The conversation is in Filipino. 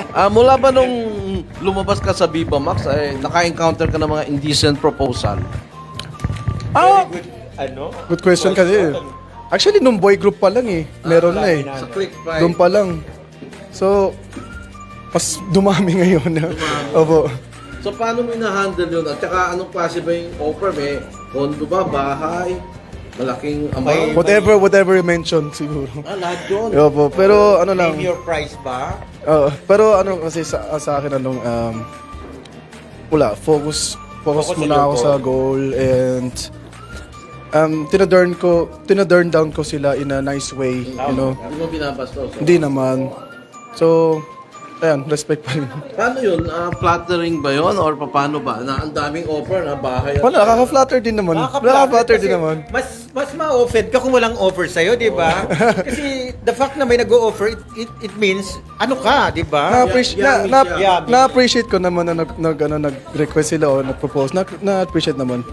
Ah, mula ba nung lumabas ka sa Viva Max, ay naka-encounter ka ng mga indecent proposal? Ah, Good, ano? good question kasi. Actually, nung boy group pa lang eh. Meron na eh. Sa Click Pride. Doon pa lang. So, mas dumami ngayon. Opo. So, paano mo ina-handle yun? At saka, anong klase ba yung offer? May condo ba? Bahay? Malaking amount? Whatever, whatever you mentioned siguro. Ah, lahat yun. Opo, pero ano lang. Name your price ba? Oo, pero ano kasi sa, sa akin anong um, wala, focus focus, Focus muna your ako sa goal and um tinadurn ko tinadurn down ko sila in a nice way, you know. Hindi mo binabastos. Hindi naman. So, ayan, respect pa rin. Paano yun? Ah, flattering ba yun? Or paano ba? Na ang daming offer na bahay. at- Wala, nakaka-flatter din naman. Nakaka-flatter din kasi naman. Mas mas ma-offend ka kung walang offer sa'yo, di ba? kasi the fact na may nag-o-offer, it, it, it means, ano ka, di ba? Na-appreciate Yeah, na, yeah, na, na-appreciate ko naman na nag, nag ano, nag-request sila o nag-propose. Na, na-appreciate naman.